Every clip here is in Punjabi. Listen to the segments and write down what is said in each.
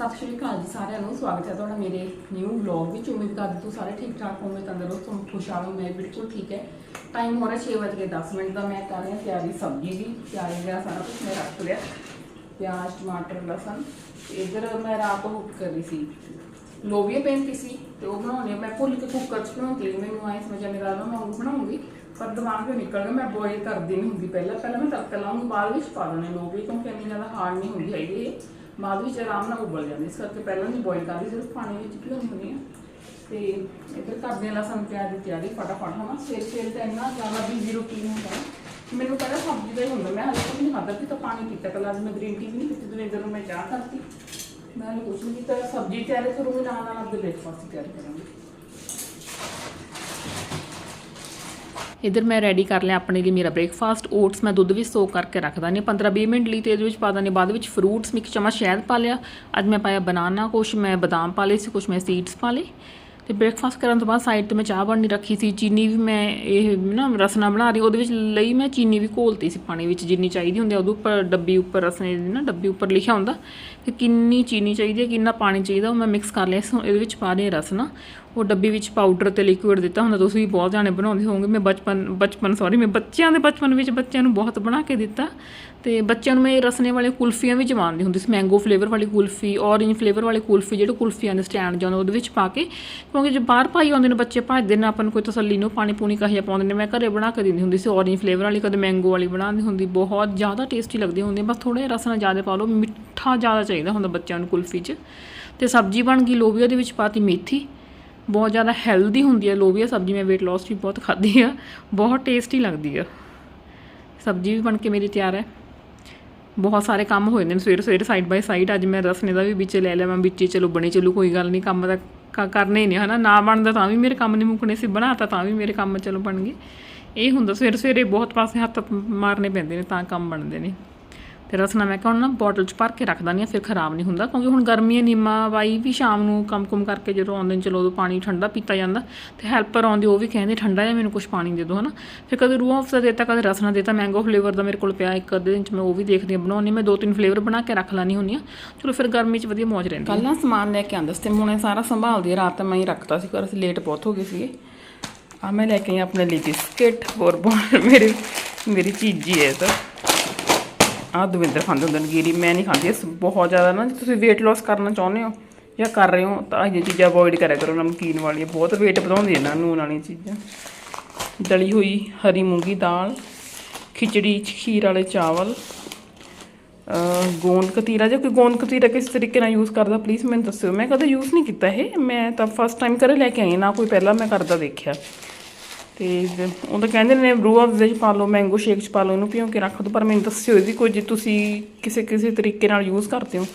ਸਤਿ ਸ਼੍ਰੀ ਅਕਾਲ ਜੀ ਸਾਰਿਆਂ ਨੂੰ, ਸਵਾਗਤ ਹੈ ਤੁਹਾਡਾ ਮੇਰੇ ਨਿਊ ਵਲੌਗ ਵਿੱਚ। ਉਮੀਦ ਕਰਦੀ ਤੂੰ ਸਾਰੇ ਠੀਕ ਠਾਕ ਹੋਵੋਗੇ ਤੰਦਰੁਸਤ ਹੋ, ਖੁਸ਼ਹਾਲ ਹੋ, ਮੈਂ ਬਿਲਕੁਲ ਠੀਕ ਹੈ। ਟਾਈਮ ਹੋ ਰਿਹਾ 6:10 ਮਿੰਟ ਦਾ, ਮੈਂ ਕਰ ਰਹੀ ਹਾਂ ਤਿਆਰੀ ਸਬਜ਼ੀ ਦੀ। ਤਿਆਰੀ ਦਾ ਸਾਰਾ ਕੁਝ ਮੈਂ ਰੱਖ ਲਿਆ। ਪਿਆਜ਼, ਟਮਾਟਰ, ਲਸਣ ਤੇ ਇੱਧਰ ਮੈਂ ਰਾਤ ਨੂੰ ਕੁੱਕ ਕਰ ਰਹੀ ਸੀ। ਲੋਬੀਆ ਪੈਂਤੀ ਸੀ ਤੇ ਉਹ ਬਣਾਉਣੀ ਮੈਂ ਭੁੱਲ ਕੇ ਕੁੱਕਰ 'ਚ ਬਣਾਉਂਦੀ ਲਈ ਮੈਨੂੰ ਆਏ ਸਮਝ ਆ ਮੇਰਾ ਮੈਂ ਉਹ ਬਣਾਉਂਗੀ, ਪਰ ਦਿਮਾਗ ਤੋਂ ਨਿਕਲ ਗਿਆ, ਮੈਂ ਬੋਇਲ ਕਰਦੀ ਨਹੀਂ ਹੁੰਦੀ। ਪਹਿਲਾਂ ਪਹਿਲਾਂ ਮੈਂ ਤੜਕਾ ਲਾਉਂਗੀ, ਬਾਅਦ ਵਿੱਚ ਪਾ ਦੇਣੇ ਲੋਬੀ ਕਿਉਂਕਿ ਇੰਨੀ ਜ਼ਿਆਦਾ ਹਾਰਡ ਨਹੀਂ ਹੁੰਦੀ ਹੈਗੀ ਇਹ। ਬਾਅਦ ਵਿੱਚ ਆਰਾਮ ਨਾਲ ਉਬਲ ਜਾਂਦੀ ਇਸ ਕਰਕੇ ਪਹਿਲਾਂ ਨਹੀਂ ਬੋਇਲ ਕਰਦੀ ਸਿਰਫ ਪਾਣੀ ਵਿੱਚ ਭਿਉਂ ਹੁੰਦੀ ਆ। ਤੇ ਇੱਧਰ ਕਰਦੇ ਆ ਲਸਣ ਪਿਆਜ਼ ਦੀ ਤਿਆਰੀ ਫਟਾਫਟ ਹਨਾ, ਸਵੇਰ ਸਵੇਰ ਤਾਂ ਇੰਨਾ ਜ਼ਿਆਦਾ ਬਿਜ਼ੀ ਰੂਟੀਨ ਹੁੰਦਾ ਮੈਨੂੰ ਪਹਿਲਾਂ ਸਬਜ਼ੀ ਦਾ ਹੀ ਹੁੰਦਾ। ਮੈਂ ਹਲੇ ਕੁਝ ਨਹੀਂ ਖਾਧਾ ਕਿ ਤਾਂ ਪਾਣੀ ਪੀਤਾ ਕੱਲ ਅੱਜ ਮੈਂ ਗ੍ਰੀਨ ਟੀ ਵੀ ਨਹੀਂ ਪੀਤੀ ਤੇ ਇੱਧਰ ਮੈਂ ਚਾਹ ਕਰਤੀ ਮੈਂ ਹਲੇ ਕੁਝ ਨਹੀਂ ਕੀਤਾ, ਸਬਜ਼ੀ ਤਿਆਰ ਕਰੂੰਗੀ ਨਾਲ ਨਾਲ ਆਪਦੇ ਬ੍ਰੇਕਫਾਸਟ ਤਿਆਰ ਕਰਾਂਗੀ। ਇਧਰ ਮੈਂ ਰੈਡੀ ਕਰ ਲਿਆ ਆਪਣੇ ਲਈ ਮੇਰਾ ਬ੍ਰੇਕਫਾਸਟ ਓਟਸ ਮੈਂ ਦੁੱਧ ਵਿੱਚ ਸੋਕ ਕਰਕੇ ਰੱਖਦਾ ਨੇ 15-20 ਮਿੰਟ ਲਈ ਤੇ ਇਹਦੇ ਵਿੱਚ ਪਾ ਦਾਂਗੇ ਬਾਅਦ ਵਿੱਚ ਫਰੂਟਸ ਮਿਕਸ ਚਮਚ ਸ਼ਹਿਦ ਪਾ ਲਿਆ। ਅੱਜ ਮੈਂ ਪਾਇਆ ਬਨਾਨਾ ਕੁਛ, ਮੈਂ ਬਦਾਮ ਪਾ ਲਏ ਸੀ, ਕੁਛ ਮੈਂ ਸੀਡਸ ਪਾ ਲਏ। ਤੇ ਬ੍ਰੇਕਫਾਸਟ ਕਰਨ ਤੋਂ ਬਾਅਦ ਸਾਈਡ ਤੇ ਮੈਂ ਚਾਹ ਬਣਨੀ ਰੱਖੀ ਸੀ। ਚੀਨੀ ਵੀ ਮੈਂ ਇਹ ਨਾ ਰਸਨਾ ਬਣਾ ਰਹੀ ਉਹਦੇ ਵਿੱਚ ਲਈ ਮੈਂ ਚੀਨੀ ਵੀ ਘੋਲਤੀ ਸੀ ਪਾਣੀ ਵਿੱਚ, ਜਿੰਨੀ ਚਾਹੀਦੀ ਹੁੰਦੀ ਆ। ਉਹਦੇ ਉੱਪਰ ਡੱਬੀ ਉੱਪਰ ਰਸਨੇ ਦੀ ਨਾ ਡੱਬੀ ਉੱਪਰ ਲਿਖਿਆ ਹੁੰਦਾ। ਕਿ ਕਿੰਨੀ ਚੀਨੀ ਚਾਹੀਦੀ ਹੈ, ਕਿੰਨਾ ਪਾਣੀ ਚਾਹੀਦਾ, ਉਹ ਮੈਂ ਮਿਕਸ ਕਰ ਲਿਆ। ਸੀ ਇਹਦੇ ਵਿੱਚ ਪਾ ਰਹੀ ਰਸਨਾ। ਉਹ ਡੱਬੀ ਵਿੱਚ ਪਾਊਡਰ ਤੇ ਲਿਕੁਇਡ ਦਿੱਤਾ ਹੁੰਦਾ, ਤੁਸੀਂ ਵੀ ਬਹੁਤ ਜਾਣੇ ਬਣਾਉਂਦੇ ਹੋਵੋਗੇ। ਮੈਂ ਬਚਪਨ ਬਚਪਨ ਸੌਰੀ ਮੈਂ ਬੱਚਿਆਂ ਦੇ ਬਚਪਨ ਵਿੱਚ ਬੱਚਿਆਂ ਨੂੰ ਬਹੁਤ ਬਣਾ ਕੇ ਦਿੱਤਾ। ਤੇ ਬੱਚਿਆਂ ਨੂੰ ਮੈਂ ਇਹ ਰਸਨੇ ਵਾਲੇ ਕੁਲਫੀਆਂ ਵੀ ਜਮਾਉਂਦੀ ਹੁੰਦੀ ਸੀ। ਮੈਂਗੋ ਫਲੇਵਰ ਵਾਲੀ ਕੁਲਫੀ ਔਰੇਂਜ ਫਲੇਵਰ ਵਾਲੇ ਕੁਲਫੀ, ਜਿਹੜੇ ਕੁਲਫੀਆਂ ਦੇ ਸਟੈਂਡ ਜਾਂਦੇ ਉਹਦੇ ਵਿੱਚ ਪਾ ਕੇ, ਕਿਉਂਕਿ ਜੇ ਬਾਹਰ ਪਾਈ ਆਉਂਦੇ ਨੇ, ਬੱਚੇ ਭੱਜਦੇ ਨੇ, ਆਪਾਂ ਨੂੰ ਕੋਈ ਤਸੱਲੀ ਨੂੰ ਪਾਣੀ ਪੂਣੀ ਕਹੀਆ ਪਾਉਂਦੇ ਨੇ, ਮੈਂ ਘਰੇ ਬਣਾ ਕੇ ਦਿੰਦੀ ਹੁੰਦੀ ਸੀ। ਔਰੇਂਜ ਫਲੇਵਰ ਵਾਲੀ, ਕਦੇ ਮੈਂਗੋ ਵਾਲੀ ਬਣਾਉਂਦੀ ਹੁੰਦੀ, ਬਹੁਤ ਜ਼ਿਆਦਾ ਟੇਸਟੀ ਲੱਗਦੀ ਹੁੰਦੀ ਬਸ ਥੋੜਾ ਜਿਹਾ ਰਸਨਾ ਜ਼ਿਆਦਾ ਪਾ ਲਓ, ਮਿੱਠਾ ਜ਼ਿਆਦਾ ਚਾਹੀਦਾ ਹੁੰਦਾ ਬੱਚਿਆਂ ਨੂੰ ਕੁਲਫੀ 'ਚ। ਤੇ ਸਬਜ਼ੀ ਬਣ ਗਈ ਲੋਬੀਆ ਦੇ ਵਿੱਚ ਪਾਤੀ ਮੇਥੀ। ਬਹੁਤ ਜ਼ਿਆਦਾ ਹੈਲਦੀ ਹੁੰਦੀ ਹੈ ਲੋਬੀਆ ਸਬਜ਼ੀ ਮੈਂ weight loss ਵੀ ਬਹੁਤ ਖਾਧੀ ਆ, ਬਹੁਤ ਟੇਸਟੀ ਲੱਗਦੀ ਆ। ਸਬਜ਼ੀ ਵੀ ਬਣ ਕੇ ਮੇਰੀ ਤਿਆਰ ਹੈ। ਬਹੁਤ ਸਾਰੇ ਕੰਮ ਹੋਏ ਨੇ ਸਵੇਰ ਸਵੇਰ ਸਾਈਡ ਬਾਈ ਸਾਈਡ ਅੱਜ ਮੈਂ ਰਸਨੇ ਦਾ ਵੀ ਵਿੱਚ ਲੈ ਲਿਆ, ਮੈਂ ਵਿੱਚ ਚਲੋ ਬਣੇ ਚਲੋ, ਕੋਈ ਗੱਲ ਨਹੀਂ, ਕੰਮ ਤਾਂ ਕ- ਕਰਨੇ ਹੀ ਨੇ, ਹਨਾ, ਨਾ ਬਣਦਾ ਤਾਂ ਵੀ ਮੇਰੇ ਕੰਮ ਨਹੀਂ ਮੁੱਕਣੇ ਸੀ, ਬਣਾਤਾ ਤਾਂ ਵੀ ਮੇਰੇ ਕੰਮ ਚਲੋ ਬਣ ਗਏ। ਇਹ ਹੁੰਦਾ ਸਵੇਰ ਸਵੇਰੇ ਬਹੁਤ ਪਾਸੇ ਹੱਥ ਮਾਰਨੇ ਪੈਂਦੇ ਨੇ ਤਾਂ ਕੰਮ ਬਣਦੇ ਨੇ। ਤੇ ਰਸਨਾ ਮੈਂ ਕਿਹਾ ਹੁਣ ਨਾ ਬੋਟਲ 'ਚ ਭਰ ਕੇ ਰੱਖ ਦਿੰਦੀ ਹਾਂ, ਫਿਰ ਖਰਾਬ ਨਹੀਂ ਹੁੰਦਾ, ਕਿਉਂਕਿ ਹੁਣ ਗਰਮੀ ਹੈ ਨੀਮਾ ਬਾਈ ਵੀ ਸ਼ਾਮ ਨੂੰ ਕੰਮ ਕੁਮ ਕਰਕੇ ਜਦੋਂ ਆਉਂਦੇ ਨੇ, ਚਲੋ ਉਦੋਂ ਪਾਣੀ ਠੰਡਾ ਪੀਤਾ ਜਾਂਦਾ ਤੇ ਹੈਲਪਰ ਆਉਂਦੀ ਉਹ ਵੀ ਕਹਿੰਦੇ ਠੰਡਾ ਜਾਂ ਮੈਨੂੰ ਕੁਝ ਪਾਣੀ ਦੇ ਦਿਓ, ਹਨਾ। ਫਿਰ ਕਦੇ ਰੂਹ ਅਫਜ਼ਾ ਦੇਤਾ, ਕਦੇ ਰਸਨਾ ਦੇਤਾ ਮੈਂਗੋ ਫਲੇਵਰ ਦਾ ਮੇਰੇ ਕੋਲ ਪਿਆ ਇੱਕ ਅੱਧੇ ਦਿਨ 'ਚ, ਮੈਂ ਉਹ ਵੀ ਦੇਖਦੀ ਹਾਂ ਬਣਾਉਣੀ ਮੈਂ ਦੋ ਤਿੰਨ ਫਲੇਵਰ ਬਣਾ ਕੇ ਰੱਖ ਲੈਣੀ ਹੁੰਦੀ ਆ ਚਲੋ ਫਿਰ ਗਰਮੀ 'ਚ ਵਧੀਆ ਮੌਜ ਰਹਿੰਦੀ ਕੱਲ ਨਾ ਸਮਾਨ ਲੈ ਕੇ ਆਂਦਾ ਸੀ ਤੇ ਹੁਣੇ ਸਾਰਾ ਸੰਭਾਲਦੀ ਰਾਤ ਮੈਂ ਹੀ ਰੱਖਤਾ ਸੀ, ਪਰ ਅਸੀਂ ਲੇਟ ਬਹੁਤ ਹੋ ਗਏ ਸੀਗੇ। ਆ ਮੈਂ ਲੈ ਕੇ ਆਈ ਆਪਣੇ ਲਈ ਬਿਸਕਿਟ ਹੋਰ ਬਹੁਤ, ਮੇਰੇ, ਮੇਰੀ ਚੀਜ਼ੀ ਹੈ ਇਹ ਤਾਂ। ਆ ਦਵਿੰਦਰ ਖਾਂਦੇ ਹੁੰਦੇ ਨੇ, ਗੀਰੀ ਮੈਂ ਨਹੀਂ ਖਾਂਦੀ, ਇਸ ਬਹੁਤ ਜ਼ਿਆਦਾ ਨਾ, ਜੇ ਤੁਸੀਂ weight loss ਕਰਨਾ ਚਾਹੁੰਦੇ ਹੋ ਜਾਂ ਕਰ ਰਹੇ ਹੋ, ਤਾਂ ਇਹ ਚੀਜ਼ਾਂ ਅਵੋਇਡ ਕਰਿਆ ਕਰੋ, ਨਮਕੀਨ ਵਾਲੀਆਂ, ਬਹੁਤ weight ਵਧਾਉਂਦੀਆਂ ਇਹਨਾਂ ਨੂਨ ਵਾਲੀਆਂ ਚੀਜ਼ਾਂ। ਦਲੀ ਹੋਈ ਹਰੀ ਮੂੰਗੀ ਦਾਲ, ਖਿਚੜੀ ਖੀਰ ਵਾਲੇ ਚਾਵਲ, ਅਹ ਗੋਂਦ ਕਤੀਰਾ, ਜੇ ਕੋਈ ਗੋਂਦ ਕਤੀਰਾ ਕਿਸ ਤਰੀਕੇ ਨਾਲ ਯੂਜ਼ ਕਰਦਾ ਪਲੀਜ਼ ਮੈਨੂੰ ਦੱਸਿਓ। ਮੈਂ ਕਦੇ ਯੂਜ਼ ਨਹੀਂ ਕੀਤਾ ਇਹ, ਮੈਂ ਤਾਂ ਫਸਟ ਟਾਈਮ ਘਰੇ ਲੈ ਕੇ ਆਈ ਨਾ ਕੋਈ ਪਹਿਲਾਂ ਮੈਂ ਕਰਦਾ ਦੇਖਿਆ। ਤੇ ਉਹ ਤਾਂ ਕਹਿੰਦੇ ਨੇ ਬਰੂ ਅਫਜ਼ੇ ਚ ਪਾ ਲਓ ਮੈਂਗੋ ਸ਼ੇਕ ਚ ਪਾ ਲਓ, ਇਹਨੂੰ ਭਿਉਂ ਕੇ ਰੱਖ ਦਿਓ ਪਰ ਮੈਨੂੰ ਦੱਸਿਓ ਇਹਦੀ ਕੋਈ, ਜੇ ਤੁਸੀਂ ਕਿਸੇ ਕਿਸੇ ਤਰੀਕੇ ਨਾਲ ਯੂਜ਼ ਕਰਦੇ ਹੋ,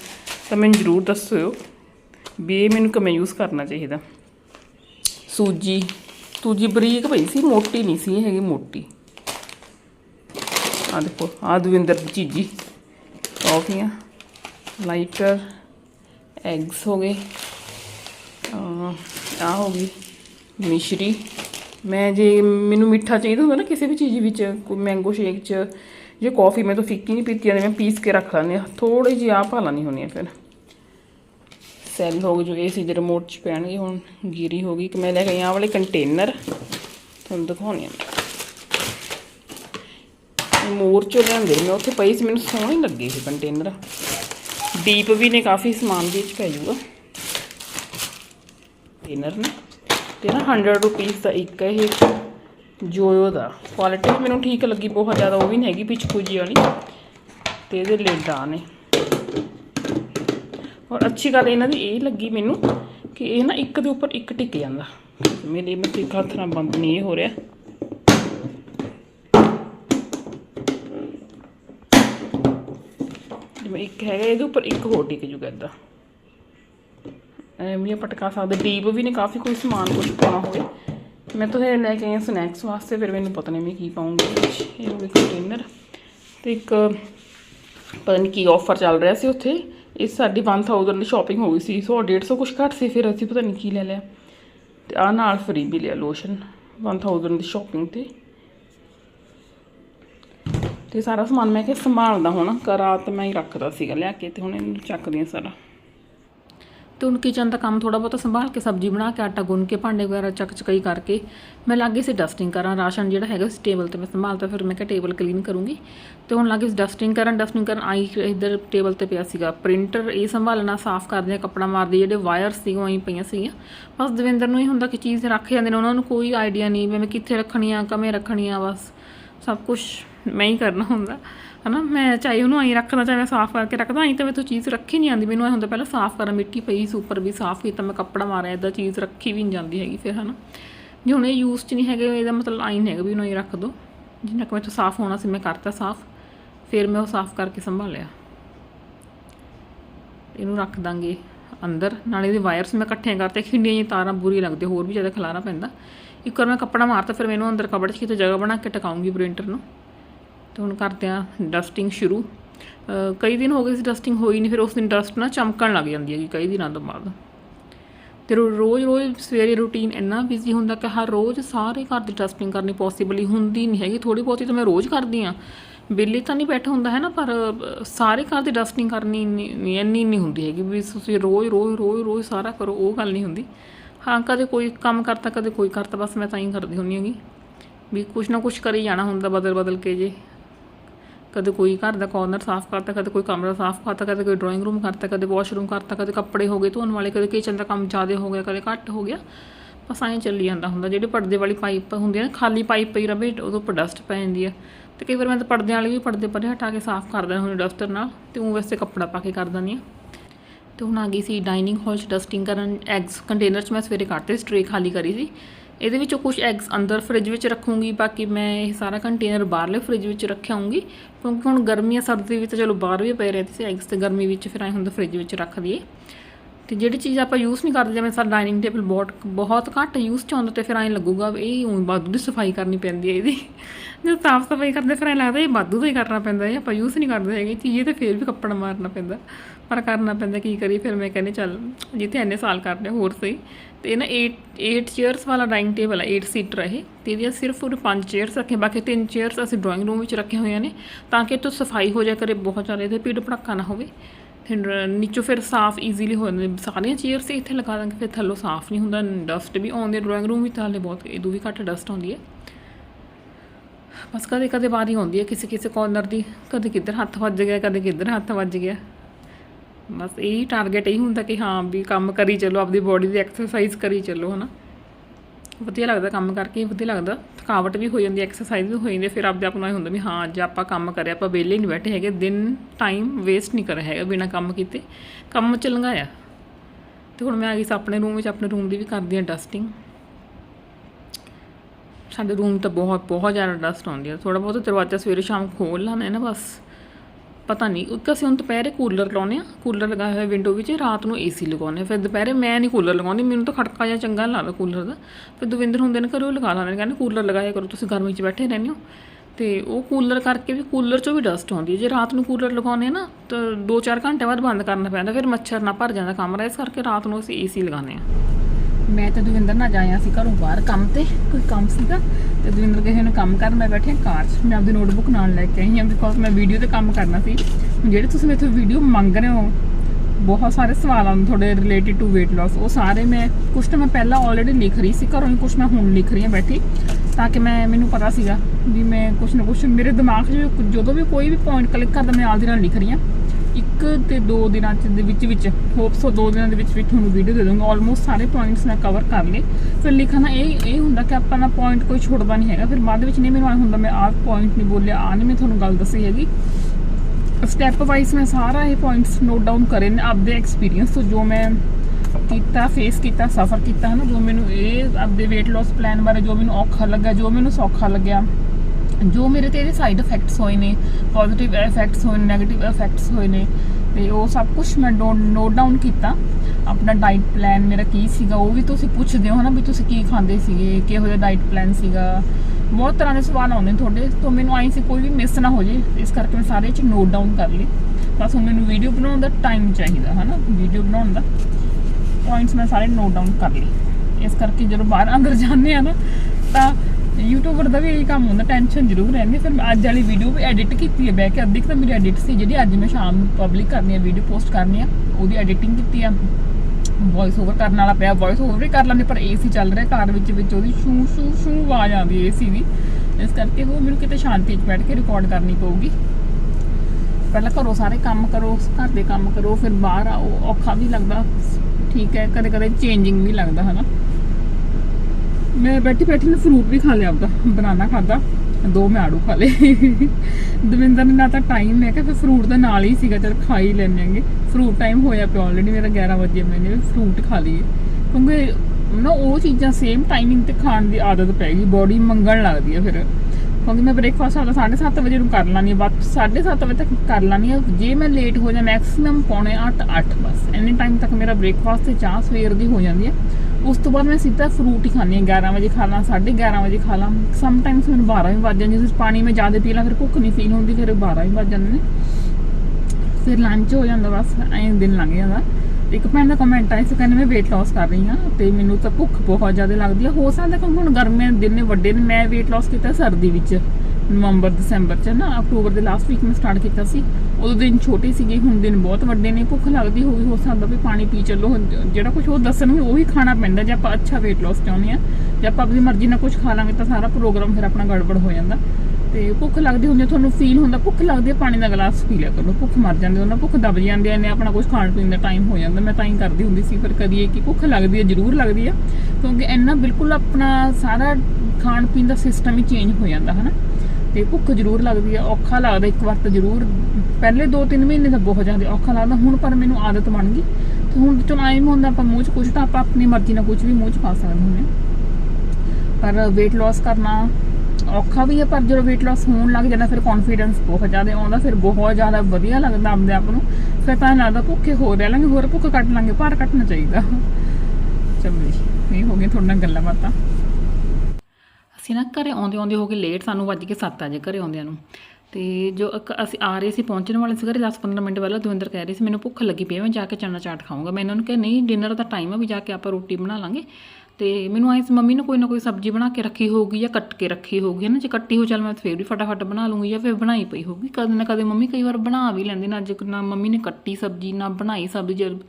ਤਾਂ ਮੈਨੂੰ ਜ਼ਰੂਰ ਦੱਸਿਓ ਵੀ ਇਹ ਮੈਨੂੰ ਕਿਵੇਂ ਯੂਜ਼ ਕਰਨਾ ਚਾਹੀਦਾ। ਸੂਜੀ ਸੂਜੀ ਬਰੀਕ ਪਈ ਸੀ, ਮੋਟੀ ਨਹੀਂ ਸੀ, ਇਹ ਹੈਗੀ ਮੋਟੀ। ਆ ਦੇਖੋ ਆ ਦਵਿੰਦਰ ਦੀ ਚੀਜੀ। ਟੌਫੀਆਂ ਲਾਈਟਰ ਐਗਸ ਹੋ ਗਏ। ਆ ਹੋ ਗਈ ਮਿਸ਼ਰੀ। ਮੈਂ ਜੇ ਮੈਨੂੰ ਮਿੱਠਾ ਚਾਹੀਦਾ ਹੁੰਦਾ ਨਾ ਕਿਸੇ ਵੀ ਚੀਜ਼ ਵਿੱਚ, ਕੋਈ ਮੈਂਗੋ ਸ਼ੇਕ ਚ, ਜੇ ਕਾਫੀ ਮੈਂ ਤਾਂ ਫਿੱਕੀ ਨਹੀਂ ਪੀਤੀ ਜਾਂਦੀ, ਮੈਂ ਪੀਸ ਕੇ ਰੱਖ ਲੈਂਦੀ ਹਾਂ। ਥੋੜੀ ਜਿਹੀ ਆ ਪਾ ਲੈਣੀ ਹੁੰਦੀ ਆ ਫਿਰ। ਸੈੱਲ ਹੋ ਗਏ ਜੋ ਇਹ ਸੀ ਜੇ ਰਿਮੋਟ ਚ ਪੈਣਗੇ, ਹੁਣ ਗਿਰੀ ਹੋ ਗਈ। ਕਿ ਮੈਂ ਲੈ ਕੇ ਆਈ ਆਹ ਵਾਲੇ ਕੰਟੇਨਰ ਤੁਹਾਨੂੰ ਦਿਖਾਉਣੀ ਆ ਮੋਰ ਚੋਂ ਲਿਆਂਦੇ ਮੈਂ ਉੱਥੇ ਪਈ ਸੀ, ਮੈਨੂੰ ਸੋਹਣੇ ਲੱਗੇ ਸੀ ਕੰਟੇਨਰ ਡੀਪ ਵੀ ਨੇ ਕਾਫੀ ਸਮਾਨ ਵੀ ਇਹ ਪੈ ਜੂਗਾ ਕੰਟੇਨਰ ਨੇ। ਤੇ ਨਾ 100 ਰੁਪਏ ਦਾ ਇੱਕ ਹੈ ਇਹ ਜੋਯੋ ਦਾ ਕੁਆਲਿਟੀ ਵੀ ਮੈਨੂੰ ਠੀਕ ਲੱਗੀ ਬਹੁਤ ਜ਼ਿਆਦਾ, ਉਹ ਵੀ ਨਹੀਂ ਹੈਗੀ ਪਿਚਕੂਜੀ ਵਾਲੀ। ਤੇ ਇਹਦੇ ਲਿਡ ਆ ਨੇ। ਔਰ ਅੱਛੀ ਗੱਲ ਇਹਨਾਂ ਦੀ ਇਹ ਲੱਗੀ ਮੈਨੂੰ ਕਿ ਇਹ ਨਾ ਇੱਕ ਦੇ ਉੱਪਰ ਇੱਕ ਟਿਕ ਜਾਂਦਾ। ਮੇਰੇ ਮੈਂ ਹੱਥ ਨਾਲ ਬੰਦ ਨਹੀਂ ਹੋ ਰਿਹਾ। ਜਿਵੇਂ ਇੱਕ ਹੈਗਾ, ਇਹਦੇ ਉੱਪਰ ਇੱਕ ਹੋਰ ਟਿਕ ਜੂਗਾ ਇਦਾਂ ਐਵੇਂ ਪਟਕਾ ਟਕਾ ਸਕਦੇ। ਡੀਪ ਵੀ ਨੇ ਕਾਫੀ ਕੋਈ ਸਮਾਨ ਕੁਝ ਪਾਉਣਾ ਹੋਵੇ। ਮੈਂ ਤਾਂ ਇਹ ਲੈ ਕੇ ਆਈ ਸਨੈਕਸ ਵਾਸਤੇ, ਫਿਰ ਮੈਨੂੰ ਪਤਾ ਨਹੀਂ ਮੈਂ ਕੀ ਪਾਉਂਗੀ ਇਹਦੇ ਇਹ ਹੋ ਗਿਆ ਕੰਟੇਨਰ ਤੇ ਇੱਕ ਪਤਾ ਨਹੀਂ ਕੀ ਆਫਰ ਚੱਲ ਰਿਹਾ ਸੀ ਉੱਥੇ। ਇਹ ਸਾਡੀ 1000 ਦੀ ਸ਼ਾਪਿੰਗ ਹੋ ਗਈ ਸੀ 100 150 ਕੁਝ ਘੱਟ ਸੀ, ਫਿਰ ਅਸੀਂ ਪਤਾ ਨਹੀਂ ਕੀ ਲੈ ਲਿਆ। ਤੇ ਆ ਨਾਲ ਫਰੀ ਵੀ ਲਿਆ ਲੋਸ਼ਨ 1000 ਦੀ ਸ਼ਾਪਿੰਗ ਤੇ। ਤੇ ਸਾਰਾ ਸਮਾਨ ਮੈਂ ਕਿ ਸੰਭਾਲਦਾ ਹੁਣ ਰਾਤ ਮੈਂ ਹੀ ਰੱਖਦਾ ਸੀਗਾ ਲਿਆ ਕੇ, ਤੇ ਹੁਣ ਇਹਨੂੰ ਚੱਕਦੀ ਹਾਂ ਸਾਰਾ। ਤੇ ਹੁਣ ਕਿਚਨ ਦਾ ਕੰਮ ਥੋੜਾ ਬਹੁਤਾ ਸੰਭਾਲ ਕੇ ਸਬਜ਼ੀ ਬਣਾ ਕੇ, ਆਟਾ ਗੁੰਨ ਕੇ, ਭਾਂਡੇ ਵਗੈਰਾ ਚੱਕ ਚਕਾਈ ਕਰਕੇ ਮੈਂ ਲੱਗੀ ਸੀ ਡਸਟਿੰਗ ਕਰਾਂ ਰਾਸ਼ਨ ਜਿਹੜਾ ਹੈਗਾ ਸੀ ਟੇਬਲ ਤੇ ਮੈਂ ਸੰਭਾਲਤਾ, ਫਿਰ ਮੈਂ ਕਿਹਾ ਟੇਬਲ ਕਲੀਨ ਕਰੂੰਗੀ। ਤੇ ਹੁਣ ਲੱਗੀ ਸੀ ਡਸਟਿੰਗ ਕਰਨ ਡਸਟਿੰਗ ਕਰਨ ਆਈ ਇੱਧਰ ਟੇਬਲ ਤੇ ਪਿਆ ਸੀਗਾ। ਪ੍ਰਿੰਟਰ ਇਹ ਸੰਭਾਲਣਾ ਸਾਫ਼ ਕਰਦੇ ਕੱਪੜਾ ਮਾਰਦੇ ਜਿਹੜੇ ਵਾਇਰ ਸੀ ਉਹ ਆਈ ਪਈਆਂ ਸੀਗੀਆਂ। ਬਸ ਦਵਿੰਦਰ ਨੂੰ ਹੀ ਹੁੰਦਾ ਕਿ ਚੀਜ਼ ਰੱਖ ਜਾਂਦੇ ਨੇ, ਉਹਨਾਂ ਨੂੰ ਕੋਈ ਆਈਡੀਆ ਨਹੀਂ, ਵੀ ਮੈਂ ਕਿੱਥੇ ਰੱਖਣੀ ਆ ਕਵੇਂ ਰੱਖਣੀ ਆ ਬਸ ਸਭ ਕੁਝ ਮੈਂ ਹੀ ਕਰਨਾ ਹੁੰਦਾ। ਹਨਾ, ਮੈਂ ਚਾਹੇ ਉਹਨੂੰ ਆਈ ਰੱਖਦਾ, ਚਾਹੇ ਮੈਂ ਸਾਫ਼ ਕਰਕੇ ਰੱਖਦਾ ਆਈ ਤਾਂ ਮੈਥੋਂ ਚੀਜ਼ ਰੱਖੀ ਨਹੀਂ ਆਉਂਦੀ ਮੈਨੂੰ ਐ ਹੁੰਦਾ ਪਹਿਲਾਂ ਸਾਫ਼ ਕਰਾਂ, ਮਿੱਟੀ ਪਈ ਸੁਪਰ ਵੀ ਸਾਫ਼ ਕੀਤਾ, ਮੈਂ ਕੱਪੜਾ ਮਾਰਿਆ ਇਦਾਂ ਚੀਜ਼ ਰੱਖੀ ਵੀ ਨਹੀਂ ਜਾਂਦੀ ਹੈਗੀ ਫਿਰ, ਹਨਾ। ਜੇ ਹੁਣ ਇਹ ਯੂਜ਼ 'ਚ ਨਹੀਂ ਹੈਗੇ, ਇਹਦਾ ਮਤਲਬ ਆਈ ਨਹੀਂ ਹੈਗਾ ਵੀ ਉਹਨੂੰ ਆਈ ਰੱਖ ਦੋ। ਜਿੰਨਾ ਕੁ ਮੈਥੋਂ ਸਾਫ਼ ਹੋਣਾ ਸੀ, ਮੈਂ ਕਰਤਾ ਸਾਫ਼, ਫਿਰ ਮੈਂ ਉਹ ਸਾਫ਼ ਕਰਕੇ ਸੰਭਾਲਿਆ। ਇਹਨੂੰ ਰੱਖ ਦਾਂਗੇ ਅੰਦਰ, ਨਾਲੇ ਇਹਦੇ ਵਾਇਰਸ ਮੈਂ ਇਕੱਠੀਆਂ ਕਰਤੇ ਖਿੰਡੀਆਂ ਜਿਹੀਆਂ ਤਾਰਾਂ ਬੁਰੀ ਲੱਗਦੀ ਹੋਰ ਵੀ ਜ਼ਿਆਦਾ ਖਲਾਰਾ ਪੈਂਦਾ। ਇੱਕ ਵਾਰ ਮੈਂ ਕੱਪੜਾ ਮਾਰਤਾ, ਫਿਰ ਮੈਨੂੰ ਅੰਦਰ ਕਬੜ 'ਚ ਕਿਤੇ ਜਗ੍ਹਾ ਬਣਾ ਕੇ ਟਿਕਾਉਂਗੀ ਪ੍ਰਿੰਟਰ ਨੂੰ। ਤੇ ਹੁਣ ਕਰਦੇ ਆ ਡਸਟਿੰਗ ਸ਼ੁਰੂ। ਕਈ ਦਿਨ ਹੋ ਗਏ ਸੀ ਡਸਟਿੰਗ ਹੋਈ ਨਹੀਂ, ਫਿਰ ਉਸ ਦਿਨ ਡਸਟ ਨਾ ਚਮਕਣ ਲੱਗ ਜਾਂਦੀ ਹੈਗੀ ਕਈ ਦਿਨਾਂ ਤੋਂ ਬਾਅਦ। ਤੇ ਰੋ- ਰੋਜ਼ ਰੋਜ਼ ਸਵੇਰੇ ਰੂਟੀਨ ਇੰਨਾ ਬਿਜ਼ੀ ਹੁੰਦਾ ਕਿ ਹਰ ਰੋਜ਼ ਸਾਰੇ ਘਰ ਦੀ ਡਸਟਿੰਗ ਕਰਨੀ ਪੋਸੀਬਲ ਹੀ ਹੁੰਦੀ ਨਹੀਂ ਹੈਗੀ। ਥੋੜੀ ਬਹੁਤੀ ਤਾਂ ਮੈਂ ਰੋਜ਼ ਕਰਦੀ ਆ ਬਿੱਲੀ ਤਾਂ ਨਹੀਂ ਬੈਠਾ ਹੁੰਦਾ ਹੈ ਨਾ, ਪਰ ਸਾਰੇ ਘਰ ਦੀ ਡਸਟਿੰਗ ਕਰਨੀ ਇੰਨੀ ਨਹੀਂ ਇੰਨੀ ਨਹੀਂ ਹੁੰਦੀ ਹੈਗੀ ਵੀ ਤੁਸੀਂ ਰੋਜ਼ ਰੋਜ਼ ਰੋਜ਼ ਰੋਜ਼ ਸਾਰਾ ਕਰੋ, ਉਹ ਗੱਲ ਨਹੀਂ ਹੁੰਦੀ। ਹਾਂ, ਕਦੇ ਕੋਈ ਕੰਮ ਕਰਤਾ, ਕਦੇ ਕੋਈ ਕਰਤਾ, ਬਸ ਮੈਂ ਤਾਂ ਹੀ ਕਰਦੀ ਹੁੰਦੀ ਹੈਗੀ। ਵੀ ਕੁਛ ਨਾ ਕੁਛ ਕਰੀ ਜਾਣਾ ਹੁੰਦਾ ਬਦਲ ਬਦਲ ਕੇ ਜੇ। ਕਦੇ ਕੋਈ ਘਰ ਦਾ ਕਾਰਨਰ ਸਾਫ਼ ਕਰਤਾ, ਕਦੇ ਕੋਈ ਕਮਰਾ ਸਾਫ਼ ਕਰਤਾ, ਕਦੇ ਕੋਈ ਡਰਾਇੰਗ ਰੂਮ ਕਰਤਾ, ਕਦੇ ਵਾਸ਼ਰੂਮ ਕਰਤਾ, ਕਦੇ ਕੱਪੜੇ ਹੋ ਗਏ ਧੋਣ ਵਾਲੇ, ਕਦੇ ਕਿਚਨ ਦਾ ਕੰਮ ਜ਼ਿਆਦਾ ਹੋ ਗਿਆ, ਕਦੇ ਘੱਟ ਹੋ ਗਿਆ। ਬਸ ਐਂ ਚੱਲੀ ਜਾਂਦਾ ਹੁੰਦਾ, ਜਿਹੜੇ ਪਰਦੇ ਵਾਲੀ ਪਾਈਪ ਹੁੰਦੀ ਹੈ ਨਾ, ਖਾਲੀ ਪਾਈਪ ਪਈ ਰਵੇ, ਉਦੋਂ ਉੱਪਰ ਡਸਟ ਪੈ ਜਾਂਦੀ ਹੈ ਤੇ ਕਈ ਵਾਰ ਮੈਂ ਤਾਂ ਪਰਦਿਆਂ ਵਾਲੀ ਵੀ ਪਰਦੇ ਪਰੇ ਹਟਾ ਕੇ ਸਾਫ਼ ਕਰ ਦਿੰਦੀ ਹੁੰਦੀ ਡਸਟਰ ਨਾਲ, ਤੇ ਉਹ ਵੈਸੇ ਕੱਪੜਾ ਪਾ ਕੇ ਕਰ ਦਿੰਦੀ ਹਾਂ ਤੇ ਹੁਣ ਆ ਗਈ ਸੀ ਡਾਈਨਿੰਗ ਹਾਲ 'ਚ ਡਸਟਿੰਗ ਕਰਨ ਐਗਸ ਕੰਟੇਨਰ 'ਚ ਮੈਂ ਸਵੇਰੇ ਕੱਢਤੇ ਸਟ੍ਰੇ ਖਾਲੀ ਕਰੀ ਸੀ। ਇਹਦੇ ਵਿੱਚੋਂ ਕੁਝ ਐਗਸ ਅੰਦਰ ਫ੍ਰਿਜ ਵਿੱਚ ਰੱਖੂੰਗੀ, ਬਾਕੀ ਮੈਂ ਇਹ ਸਾਰਾ ਕੰਟੇਨਰ ਬਾਹਰਲੇ ਫ੍ਰਿਜ ਵਿੱਚ ਰੱਖਿਆਉਂਗੀ ਕਿਉਂਕਿ ਹੁਣ ਗਰਮੀਆਂ, ਸਰਦੀ ਵਿੱਚ ਚਲੋ ਬਾਹਰ ਵੀ ਪਏ ਰਹਿੰਦੇ ਸੀ ਐਗਸ ਤੇ ਗਰਮੀ ਵਿੱਚ ਫਿਰ ਐਂ ਹੁੰਦਾ ਫ੍ਰਿਜ ਵਿੱਚ ਰੱਖ ਦਈਏ। ਤੇ ਜਿਹੜੀ ਚੀਜ਼ ਆਪਾਂ ਯੂਜ਼ ਨਹੀਂ ਕਰਦੇ, ਜਿਵੇਂ ਸਾਡਾ ਡਾਈਨਿੰਗ ਟੇਬਲ ਬਹੁਤ ਬਹੁਤ ਘੱਟ ਯੂਜ਼ ਚ ਆਉਂਦਾ ਤੇ ਫਿਰ ਐਂ ਲੱਗੂਗਾ ਇਹ ਊਂ ਵਾਧੂ ਦੀ ਸਫ਼ਾਈ ਕਰਨੀ ਪੈਂਦੀ ਹੈ ਇਹਦੀ। ਜਦੋਂ ਸਾਫ਼ ਸਫ਼ਾਈ ਕਰਦੇ ਫਿਰ ਐਂ ਲੱਗਦਾ ਇਹ ਵਾਧੂ ਦਾ ਹੀ ਕਰਨਾ ਪੈਂਦਾ ਹੈ, ਆਪਾਂ ਯੂਜ਼ ਨਹੀਂ ਕਰਦੇ ਹੈਗੇ, ਚੀਜ਼ ਤੇ ਫਿਰ ਵੀ ਕੱਪੜਾ ਮਾਰਨਾ ਪੈਂਦਾ। ਪਰ ਕਰਨਾ ਪੈਂਦਾ, ਕੀ ਕਰੀ ਫਿਰ ਮੈਂ ਕਹਿੰਦੀ ਚੱਲ, ਜਿੱਥੇ ਇੰਨੇ ਸਾਲ ਕਰਦੇ, ਹੋਰ ਸਹੀ। ਤੇ ਇਹ ਨਾ 8 8 ਚੇਅਰਸ ਵਾਲਾ ਡਾਈਨਿੰਗ ਟੇਬਲ ਹੈ 8 ਸੀਟਰ ਇਹ। ਤੇ ਇਹਦੀਆਂ ਸਿਰਫ ਉਹ ਪੰਜ ਚੇਅਰਸ ਰੱਖੇ, ਬਾਕੀ ਤਿੰਨ ਚੇਅਰਸ ਅਸੀਂ ਡਰਾਇੰਗ ਰੂਮ ਵਿੱਚ ਰੱਖੇ ਹੋਏ ਨੇ, ਤਾਂ ਕਿ ਤੋਂ ਸਫ਼ਾਈ ਹੋ ਜਾ ਕਰੇ, ਬਹੁਤ ਜ਼ਿਆਦਾ ਇਹਦੇ ਭੀੜ ਭੜੱਕਾ ਨਾ ਹੋਵੇ। ਫਿਰ ਨੀਚੋਂ ਫਿਰ ਸਾਫ਼ ਈਜ਼ੀਲੀ ਹੋ ਜਾਂਦੇ ਸਾਰੀਆਂ ਚੇਅਰਸ ਇੱਥੇ ਲਗਾ ਦਾਂਗੇ, ਫਿਰ ਥੱਲੋਂ ਸਾਫ਼ ਨਹੀਂ ਹੁੰਦਾ ਡਸਟ ਵੀ ਆਉਂਦੀ ਡਰਾਇੰਗ ਰੂਮ ਵਿੱਚ ਤਾਂ ਹਾਲੇ ਬਹੁਤ ਇਹਦੂ ਵੀ ਘੱਟ ਡਸਟ ਆਉਂਦੀ ਹੈ ਬਸ ਕਦੇ ਕਦੇ ਵਾਰੀ ਆਉਂਦੀ ਹੈ ਕਿਸੇ ਕਿਸੇ ਕੋਰਨਰ ਦੀ, ਕਦੇ ਕਿੱਧਰ ਹੱਥ ਵੱਜ ਗਿਆ, ਕਦੇ ਕਿੱਧਰ ਹੱਥ ਵੱਜ ਗਿਆ। ਬਸ ਇਹੀ ਟਾਰਗੇਟ ਇਹੀ ਹੁੰਦਾ ਕਿ ਹਾਂ ਵੀ ਕੰਮ ਕਰੀ ਚੱਲੋ, ਆਪਦੀ ਬੋਡੀ ਦੀ ਐਕਸਰਸਾਈਜ਼ ਕਰੀ ਚੱਲੋ, ਹਨਾ। ਵਧੀਆ ਲੱਗਦਾ ਕੰਮ ਕਰਕੇ, ਵਧੀਆ ਲੱਗਦਾ। ਥਕਾਵਟ ਵੀ ਹੋ ਜਾਂਦੀ ਐਕਸਰਸਾਈਜ਼ ਵੀ ਹੋ ਜਾਂਦੀ, ਫਿਰ ਆਪਦੇ ਆਪ ਨੂੰ ਇਹ ਹੁੰਦਾ ਵੀ ਹਾਂ, ਅੱਜ ਆਪਾਂ ਕੰਮ ਕਰਿਆ, ਆਪਾਂ ਵਿਹਲੇ ਨਹੀਂ ਬੈਠੇ ਹੈਗੇ, ਦਿਨ ਟਾਈਮ ਵੇਸਟ ਨਹੀਂ ਕਰਿਆ ਹੈਗਾ ਬਿਨਾਂ ਕੰਮ ਕੀਤੇ। ਕੰਮ ਚ ਲੰਘਾਇਆ ਤੇ ਹੁਣ ਮੈਂ ਆ ਗਈ ਆਪਣੇ ਰੂਮ ਵਿੱਚ, ਆਪਣੇ ਰੂਮ ਦੀ ਵੀ ਕਰਦੀ ਹਾਂ ਡਸਟਿੰਗ ਸਾਡੇ ਰੂਮ ਤਾਂ ਬਹੁਤ ਬਹੁਤ ਜ਼ਿਆਦਾ ਡਸਟ ਆਉਂਦੀ ਆ। ਥੋੜਾ ਬਹੁਤ ਦਰਵਾਜ਼ਾ ਸਵੇਰੇ ਸ਼ਾਮ ਖੋਲ ਲਾਣਾ ਨਾ ਬਸ। ਪਤਾ ਨਹੀਂ, ਇੱਕ ਅਸੀਂ ਹੁਣ ਦੁਪਹਿਰੇ ਕੂਲਰ ਲਾਉਨੇ ਆ ਕੂਲਰ ਲਗਾਇਆ ਹੋਇਆ ਵਿੰਡੋ ਵਿੱਚ, ਰਾਤ ਨੂੰ ਏਸੀ ਲਗਾਉਨੇ ਆ ਫਿਰ ਦੁਪਹਿਰੇ ਮੈਂ ਨਹੀਂ ਕੂਲਰ ਲਗਾਉਂਦੀ, ਮੈਨੂੰ ਤਾਂ ਖੜਕਾ ਜਿਹਾ ਚੰਗਾ ਨੀ ਲੱਗਦਾ ਕੂਲਰ ਦਾ। ਫਿਰ ਦਵਿੰਦਰ ਹੁੰਦੇ ਨੇ ਘਰੋਂ ਲਗਾ ਲਾਉਂਦੇ ਕਹਿੰਦੇ ਕੂਲਰ ਲਗਾਇਆ ਕਰੋ, ਤੁਸੀਂ ਗਰਮੀ 'ਚ ਬੈਠੇ ਰਹਿੰਦੇ ਹੋ। ਤੇ ਉਹ ਕੂਲਰ ਕਰਕੇ ਵੀ ਕੂਲਰ 'ਚੋਂ ਵੀ ਡਸਟ ਆਉਂਦੀ ਹੈ। ਜੇ ਰਾਤ ਨੂੰ ਕੂਲਰ ਲਗਾਉਂਦੇ ਆ ਨਾ, ਤਾਂ 2-4 ਘੰਟੇ ਬਾਅਦ ਬੰਦ ਕਰਨਾ ਪੈਂਦਾ, ਫਿਰ ਮੱਛਰ ਨਾ ਭਰ ਜਾਂਦਾ ਕਮਰਾ ਇਸ ਕਰਕੇ ਰਾਤ ਨੂੰ ਅਸੀਂ ਏਸੀ ਲਗਾਉਂਦੇ ਆ ਮੈਂ ਤੇ ਦਵਿੰਦਰ ਨਾਲ ਜਾਇਆ ਸੀ ਘਰੋਂ ਬਾਹਰ ਕੰਮ ਤੇ, ਕੋਈ ਕੰਮ ਸੀਗਾ। ਤੇ ਦਵਿੰਦਰ ਕਿਸੇ ਨੂੰ ਕੰਮ ਕਰਨ ਮੈਂ ਬੈਠੀ ਕਾਰ 'ਚ। ਮੈਂ ਆਪਦੀ ਨੋਟਬੁੱਕ ਨਾਲ ਲੈ ਕੇ ਆਈ ਹਾਂ ਬਿਕੋਜ਼ ਮੈਂ ਵੀਡੀਓ ਤੇ ਕੰਮ ਕਰਨਾ ਸੀ। ਹੁਣ ਜਿਹੜੇ ਤੁਸੀਂ ਮੇਰੇ ਵੀਡੀਓ ਮੰਗ ਰਹੇ ਹੋ, ਬਹੁਤ ਸਾਰੇ ਸਵਾਲ ਆਉਂਦੇ ਤੁਹਾਡੇ ਰਿਲੇਟਡ ਟੂ weight loss ਉਹ ਸਾਰੇ ਮੈਂ ਕੁਝ ਤਾਂ ਮੈਂ ਪਹਿਲਾਂ ਆਲਰੇਡੀ ਲਿਖ ਰਹੀ ਸੀ, ਘਰੋਂ ਹੀ ਕੁਝ ਮੈਂ ਹੁਣ ਲਿਖ ਰਹੀ ਹਾਂ ਬੈਠੀ। ਤਾਂ ਕਿ ਮੈਂ, ਮੈਨੂੰ ਪਤਾ ਸੀਗਾ ਵੀ ਮੈਂ ਕੁਝ ਨਾ ਕੁਝ ਮੇਰੇ ਦਿਮਾਗ 'ਚ ਜਦੋਂ ਵੀ ਕੋਈ ਵੀ ਪੁਆਇੰਟ ਕਲਿੱਕ ਕਰਦਾ ਮੈਂ ਨਾਲ ਦੀ ਨਾਲ ਲਿਖ ਰਹੀ ਹਾਂ। ਇੱਕ ਤੇ ਦੋ ਦਿਨਾਂ ਚ ਦੇ ਵਿੱਚ ਵਿੱਚ ਹੋਪਸ ਉਹ ਦੋ ਦਿਨਾਂ ਦੇ ਵਿੱਚ ਵਿੱਚ ਤੁਹਾਨੂੰ ਵੀਡੀਓ ਦੇ ਦੂੰਗਾ ਆਲਮੋਸਟ ਸਾਰੇ ਪੁਆਇੰਟਸ ਮੈਂ ਕਵਰ ਕਰ ਲਏ। ਫਿਰ ਲਿਖਣਾ ਇਹ ਇਹ ਹੁੰਦਾ ਕਿ ਆਪਾਂ ਨਾ ਪੁਆਇੰਟ ਕੋਈ ਛੋੜਦਾ ਨਹੀਂ ਹੈਗਾ। ਫਿਰ ਬਾਅਦ ਵਿੱਚ ਨਹੀਂ ਮੈਨੂੰ ਐਂ ਹੁੰਦਾ ਮੈਂ ਆਹ ਪੁਆਇੰਟ ਨਹੀਂ ਬੋਲਿਆ ਆ ਨਹੀਂ ਮੈਂ ਤੁਹਾਨੂੰ ਗੱਲ ਦੱਸੀ ਹੈਗੀ। ਸਟੈਪ ਵਾਈਜ਼ ਮੈਂ ਸਾਰਾ ਇਹ ਪੁਆਇੰਟਸ ਨੋਟ ਡਾਊਨ ਕਰੇ ਨੇ ਆਪਦੇ ਐਕਸਪੀਰੀਅੰਸ ਤੋਂ, ਜੋ ਮੈਂ ਕੀਤਾ ਫੇਸ ਕੀਤਾ ਸਫਰ ਕੀਤਾ ਹੈ ਨਾ ਜੋ ਮੈਨੂੰ ਇਹ ਆਪਦੇ weight loss ਪਲਾਨ ਬਾਰੇ ਜੋ ਮੈਨੂੰ ਔਖਾ ਲੱਗਾ ਜੋ ਮੈਨੂੰ ਸੌਖਾ ਲੱਗਿਆ। ਜੋ ਮੇਰੇ ਤੇ ਇਹਦੇ ਸਾਈਡ ਇਫੈਕਟਸ ਹੋਏ ਨੇ ਪੋਜ਼ਿਟਿਵ ਇਫੈਕਟਸ ਹੋਏ ਨੇ 네ਗੇਟਿਵ ਇਫੈਕਟਸ ਹੋਏ ਨੇ, ਤੇ ਉਹ ਸਭ ਕੁਝ ਮੈਂ ਨੋਟ ਡਾਊਨ ਕੀਤਾ। ਆਪਣਾ ਡਾਈਟ ਪਲਾਨ ਮੇਰਾ ਕੀ ਸੀਗਾ, ਉਹ ਵੀ ਤੁਸੀਂ ਪੁੱਛਦੇ ਹੋ ਹਨਾ ਵੀ ਤੁਸੀਂ ਕੀ ਖਾਂਦੇ ਸੀਗੇ, ਕਿਹੋ ਜਿਹਾ ਡਾਈਟ ਪਲਾਨ ਸੀਗਾ। ਬਹੁਤ ਤਰ੍ਹਾਂ ਦੇ ਸਵਾਲ ਆਉਂਦੇ ਨੇ ਤੁਹਾਡੇ, ਤੋਂ ਮੈਨੂੰ ਆਈ ਸੀ ਕੋਈ ਵੀ ਮਿਸ ਨਾ ਹੋ ਜੇ, ਇਸ ਕਰਕੇ ਮੈਂ ਸਾਰੇ ਚ ਨੋਟ ਡਾਊਨ ਕਰ ਲਈ ਬਸ ਹੁਣ ਮੈਨੂੰ ਵੀਡੀਓ ਬਣਾਉਣ ਦਾ ਟਾਈਮ ਚਾਹੀਦਾ, ਹਨਾ? ਵੀਡੀਓ ਬਣਾਉਣ ਦਾ ਪੁਆਇੰਟਸ ਮੈਂ ਸਾਰੇ ਨੋਟ ਡਾਊਨ ਕਰ ਲਈ ਇਸ ਕਰਕੇ ਜਦੋਂ ਬਾਹਰ ਅੰਦਰ ਜਾਂਦੇ ਆ ਨਾ, ਤਾਂ ਯੂਟਿਊਬਰ ਦਾ ਵੀ ਇਹੀ ਕੰਮ ਹੁੰਦਾ ਟੈਨਸ਼ਨ ਜ਼ਰੂਰ ਰਹਿੰਦੀ ਫਿਰ ਮੈਂ ਅੱਜ ਵਾਲੀ ਵੀਡੀਓ ਵੀ ਐਡਿਟ ਕੀਤੀ ਹੈ, ਬਹਿ ਕੇ ਅੱਧੀ ਕੁ ਤਾਂ ਮੇਰੀ ਐਡਿਟ ਸੀ ਜਿਹੜੀ ਅੱਜ ਮੈਂ ਸ਼ਾਮ ਨੂੰ ਪਬਲਿਕ ਕਰਨੀ ਹੈ ਵੀਡੀਓ ਪੋਸਟ ਕਰਨੀ ਆ, ਉਹਦੀ ਐਡੀਟਿੰਗ ਕੀਤੀ ਆ। ਵੌਇਸ ਓਵਰ ਕਰਨ ਵਾਲਾ ਪਿਆ ਵੌਇਸ ਓਵਰ ਵੀ ਕਰ ਲੈਂਦੇ, ਪਰ ਏਸੀ ਚੱਲ ਰਿਹਾ ਘਰ ਵਿੱਚ ਵਿੱਚ ਉਹਦੀ ਸ਼ੂ ਸ਼ੂ ਸ਼ੂ ਆਵਾਜ਼ ਆਉਂਦੀ ਏਸੀ ਦੀ। ਇਸ ਕਰਕੇ ਉਹ ਮੈਨੂੰ ਕਿਤੇ ਸ਼ਾਂਤੀ 'ਚ ਬੈਠ ਕੇ ਰਿਕਾਰਡ ਕਰਨੀ ਪਊਗੀ। ਪਹਿਲਾਂ ਘਰੋਂ ਸਾਰੇ ਕੰਮ ਕਰੋ, ਘਰ ਦੇ ਕੰਮ ਕਰੋ, ਫਿਰ ਬਾਹਰ ਆਓ, ਔਖਾ ਵੀ ਲੱਗਦਾ। ਠੀਕ ਹੈ ਕਦੇ ਕਦੇ ਚੇਂਜਿੰਗ ਵੀ ਲੱਗਦਾ, ਹਨਾ। ਮੈਂ ਬੈਠੀ ਬੈਠੀ ਨੇ ਫਰੂਟ ਵੀ ਖਾ ਲਿਆ ਆਪਦਾ ਬਨਾਨਾ ਖਾਦਾ ਦੋ ਮੈਂ ਆੜੂ ਖਾ ਲਏ। ਦਵਿੰਦਰ ਨੇ ਨਾ ਤਾਂ ਟਾਈਮ ਮੈਂ ਕਿਹਾ ਫਿਰ ਫਰੂਟ ਦਾ ਨਾਲ ਹੀ ਸੀਗਾ, ਚਲ ਖਾ ਹੀ ਲੈਣਾਂਗੇ ਫਰੂਟ ਟਾਈਮ ਹੋਇਆ ਪਿਆ ਆਲਰੇਡੀ ਮੇਰਾ 11 ਵਜੇ ਮੈਨੇ ਫਰੂਟ ਖਾ ਲਈਏ ਕਿਉਂਕਿ ਨਾ ਉਹ ਚੀਜ਼ਾਂ ਸੇਮ ਟਾਈਮਿੰਗ ਤੇ ਖਾਣ ਦੀ ਆਦਤ ਪੈ ਗਈ ਬੋਡੀ ਮੰਗਣ ਲੱਗਦੀ ਹੈ ਫਿਰ। ਕਿਉਂਕਿ ਮੈਂ ਬ੍ਰੇਕਫਾਸਟ ਆਪਦਾ 7:30 ਵਜੇ ਨੂੰ ਕਰ ਲਾਨੀ ਆ ਬਸ 7:30 ਵਜੇ ਤੱਕ ਕਰ ਲਾਨੀ ਆ। ਜੇ ਮੈਂ ਲੇਟ ਹੋ ਜਾ ਮੈਕਸਿਮਮ ਪੌਣੇ 8 8 ਬਸ। ਐਨੀ ਟਾਈਮ ਤੱਕ ਮੇਰਾ ਬ੍ਰੇਕਫਾਸਟ ਤੇ ਚਾਹ ਸਵੇਰ ਦੀ ਹੋ ਜਾਂਦੀ ਹੈ ਉਸ ਤੋਂ ਬਾਅਦ ਮੈਂ ਸਿੱਧਾ ਫਰੂਟ ਹੀ ਖਾਂਦੀ ਹਾਂ 11 ਵਜੇ ਖਾ ਲਾਂ 11:30 ਵਜੇ ਖਾ ਲਾਂ। ਸਮ ਟਾਈਮਸ ਮੈਨੂੰ 12 ਵੀ ਵੱਜ ਜਾਂਦੇ ਜਿਸ ਪਾਣੀ ਮੈਂ ਜ਼ਿਆਦਾ ਪੀ ਲਾਂ, ਫਿਰ ਭੁੱਖ ਨਹੀਂ ਫੀਲ ਹੁੰਦੀ, ਫਿਰ 12 ਵੀ ਵੱਜ ਜਾਂਦੇ ਨੇ। ਫਿਰ ਲੰਚ ਹੋ ਜਾਂਦਾ ਬਸ, ਐਂ ਦਿਨ ਲੰਘ ਜਾਂਦਾ। ਇੱਕ ਭੈਣ ਦਾ ਕਮੈਂਟ ਆਇਆ ਸੀ ਕਹਿੰਦੇ ਮੈਂ weight loss ਕਰ ਰਹੀ ਹਾਂ, ਤੇ ਮੈਨੂੰ ਤਾਂ ਭੁੱਖ ਬਹੁਤ ਜ਼ਿਆਦਾ ਲੱਗਦੀ ਹੈ ਹੋ ਸਕਦਾ ਕਿ ਹੁਣ ਗਰਮੀਆਂ ਦੇ ਦਿਨ ਨੇ, ਵੱਡੇ ਨੇ, ਮੈਂ weight loss ਕੀਤਾ ਸਰਦੀ ਵਿੱਚ, ਨਵੰਬਰ, ਦਸੰਬਰ ਚ ਨਾ, ਅਕਤੂਬਰ ਦੇ ਲਾਸਟ ਵੀਕ ਮੈਂ ਸਟਾਰਟ ਕੀਤਾ ਸੀ। ਉਦੋਂ ਦਿਨ ਛੋਟੇ ਸੀਗੇ ਹੁਣ ਦਿਨ ਬਹੁਤ ਵੱਡੇ ਨੇ ਭੁੱਖ ਲੱਗਦੀ ਹੋਵੇ ਹੋ ਸਕਦਾ ਵੀ ਪਾਣੀ ਪੀ ਚੱਲੋ ਜਿਹੜਾ ਕੁਝ ਉਹ ਦੱਸਣਗੇ ਉਹੀ ਖਾਣਾ ਪੈਂਦਾ ਜੇ ਆਪਾਂ ਅੱਛਾ weight loss ਚਾਹੁੰਦੇ ਆ ਜੇ ਆਪਾਂ ਆਪਣੀ ਮਰਜ਼ੀ ਨਾਲ ਕੁਝ ਖਾ ਲਾਂਗੇ ਤਾਂ ਸਾਰਾ ਪ੍ਰੋਗਰਾਮ ਫਿਰ ਆਪਣਾ ਗੜਬੜ ਹੋ ਜਾਂਦਾ। ਤੇ ਭੁੱਖ ਲੱਗਦੀ ਹੁੰਦੀ ਆ, ਤੁਹਾਨੂੰ ਫੀਲ ਹੁੰਦਾ ਭੁੱਖ ਲੱਗਦੀ ਹੈ ਪਾਣੀ ਦਾ ਗਲਾਸ ਪੀ ਲਿਆ ਕਰੋ ਭੁੱਖ ਮਰ ਜਾਂਦੀ ਉਹਨਾਂ ਭੁੱਖ ਦਬ ਜਾਂਦੀ ਐ ਨੇ ਆਪਣਾ ਕੁਝ ਖਾਣ ਪੀਣ ਦਾ ਟਾਈਮ ਹੋ ਜਾਂਦਾ ਮੈਂ ਤਾਂ ਹੀ ਕਰਦੀ ਹੁੰਦੀ ਸੀ ਫਿਰ ਕਦੀ ਇਹ ਕਿ ਭੁੱਖ ਲੱਗਦੀ ਹੈ ਜ਼ਰੂਰ ਲੱਗਦੀ ਹੈ ਕਿਉਂਕਿ ਇੰਨਾ ਬਿਲਕੁਲ ਆਪਣਾ ਸਾਰਾ ਖਾਣ ਪੀਣ ਦਾ ਸਿਸਟਮ ਹੀ ਚੇਂਜ ਹੋ ਜਾਂਦਾ ਹਨਾ? ਤੇ ਭੁੱਖ ਜ਼ਰੂਰ ਲੱਗਦੀ ਹੈ ਔਖਾ ਲੱਗਦਾ, ਇੱਕ ਵਾਰ ਤਾਂ ਜ਼ਰੂਰ, ਪਹਿਲੇ 2-3 ਮਹੀਨੇ ਤਾਂ ਬਹੁਤ ਜ਼ਿਆਦਾ ਔਖਾ ਲੱਗਦਾ, ਹੁਣ ਪਰ ਮੈਨੂੰ ਆਦਤ ਬਣ ਗਈ। ਤੇ ਹੁਣ ਚਲੋ ਐਂ ਹੁੰਦਾ ਆਪਾਂ ਮੂੰਹ 'ਚ ਕੁਝ ਤਾਂ ਆਪਾਂ ਆਪਣੀ ਮਰਜ਼ੀ ਨਾਲ ਕੁਝ ਵੀ ਮੂੰਹ 'ਚ ਪਾ ਸਕਦੇ ਹੁੰਦੇ ਹਾਂ ਪਰ weight loss ਕਰਨਾ ਔਖਾ ਵੀ ਹੈ ਪਰ ਜਦੋਂ weight loss ਹੋਣ ਲੱਗ ਜਾਂਦਾ, ਫਿਰ ਕੌਨਫੀਡੈਂਸ ਬਹੁਤ ਜ਼ਿਆਦਾ ਆਉਂਦਾ, ਫਿਰ ਬਹੁਤ ਜ਼ਿਆਦਾ ਵਧੀਆ ਲੱਗਦਾ ਆਪਣੇ ਆਪ ਨੂੰ। ਫਿਰ ਤਾਂ ਲੱਗਦਾ ਭੁੱਖੇ ਹੋ ਰਹਿ ਲਾਂਗੇ, ਹੋਰ ਭੁੱਖ ਕੱਟ ਲਾਂਗੇ, ਭਾਰ ਕੱਟਣਾ ਚਾਹੀਦਾ। ਚਲੋ ਜੀ, ਇਹ ਹੋ ਗਏ ਤੁਹਾਡੇ ਨਾਲ ਗੱਲਾਂ ਬਾਤਾਂ। ਅਸੀਂ ਨਾ ਘਰੇ ਆਉਂਦੇ ਆਉਂਦੇ ਹੋ ਗਏ ਲੇਟ ਸਾਨੂੰ ਵੱਜ ਕੇ 7 ਵਜੇ ਘਰੇ ਆਉਂਦਿਆਂ ਨੂੰ। ਤੇ ਜੋ ਅਸੀਂ ਆ ਰਹੇ ਸੀ, ਪਹੁੰਚਣ ਵਾਲੇ ਸੀ ਘਰੇ 10-15 ਮਿੰਟ ਪਹਿਲਾਂ ਦਵਿੰਦਰ ਕਹਿ ਰਹੀ ਸੀ, ਮੈਨੂੰ ਭੁੱਖ ਲੱਗੀ ਪਈ ਹੈ ਮੈਂ ਜਾ ਕੇ ਚਨਾ ਚਾਟ ਖਾਊਂਗਾ। ਮੈਂ ਇਹਨਾਂ ਨੂੰ ਕਿਹਾ, ਨਹੀਂ ਡਿਨਰ ਦਾ ਟਾਈਮ ਆ, ਵੀ ਜਾ ਕੇ ਆਪਾਂ ਰੋਟੀ ਬਣਾ ਲਾਂਗੇ। ਤੇ ਮੈਨੂੰ ਆਈ ਸੀ, ਮੰਮੀ ਨੇ ਕੋਈ ਨਾ ਕੋਈ ਸਬਜ਼ੀ ਬਣਾ ਕੇ ਰੱਖੀ ਹੋਊਗੀ ਜਾਂ ਕੱਟ ਕੇ ਰੱਖੀ ਹੋਊਗੀ ਨਾ ਜੇ ਕੱਟੀ ਹੋ ਚੱਲ ਮੈਂ ਫੇਰ ਵੀ ਫਟਾਫਟ ਬਣਾ ਲੂੰਗੀ ਜਾਂ ਫਿਰ ਬਣਾਈ ਪਈ ਹੋਊਗੀ। ਕਦੇ ਨਾ ਕਦੇ ਮੰਮੀ ਕਈ ਵਾਰ ਬਣਾ ਵੀ ਲੈਂਦੇ ਨਾ, ਅੱਜ ਨਾ ਮੰਮੀ ਨੇ ਕੱਟੀ ਸਬਜ਼ੀ, ਨਾ ਬਣਾਈ ਸਬਜ਼ੀ, ਜਦ